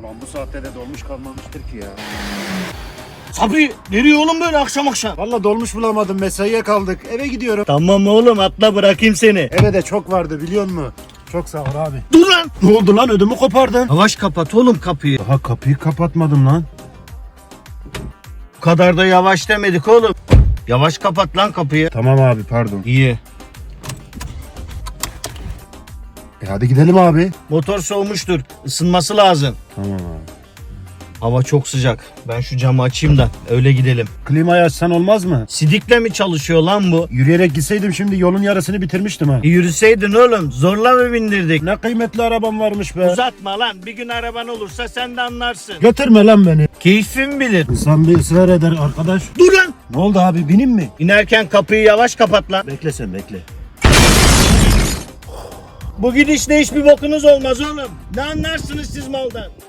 Ulan bu saatte de dolmuş kalmamıştır ki ya. Sabri nereye oğlum böyle akşam akşam? Valla dolmuş bulamadım mesaiye kaldık. Eve gidiyorum. Tamam oğlum atla bırakayım seni. Eve de çok vardı biliyor musun? Çok sağ ol abi. Dur lan. Ne oldu lan ödümü kopardın. Yavaş kapat oğlum kapıyı. Daha kapıyı kapatmadım lan. Bu kadar da yavaş demedik oğlum. Yavaş kapat lan kapıyı. Tamam abi pardon. İyi. E hadi gidelim abi. Motor soğumuştur. Isınması lazım. Tamam abi. Hava çok sıcak. Ben şu camı açayım da öyle gidelim. Klimayı açsan olmaz mı? Sidikle mi çalışıyor lan bu? Yürüyerek gitseydim şimdi yolun yarısını bitirmiştim ha. E, yürüseydin oğlum. Zorla mı bindirdik? Ne kıymetli arabam varmış be. Uzatma lan. Bir gün araban olursa sen de anlarsın. Götürme lan beni. Keyfin bilir. İnsan bir ısrar eder arkadaş. Dur lan. Ne oldu abi bineyim mi? İnerken kapıyı yavaş kapat lan. Bekle sen bekle. Bu gidişle hiçbir bokunuz olmaz oğlum. Ne anlarsınız siz maldan?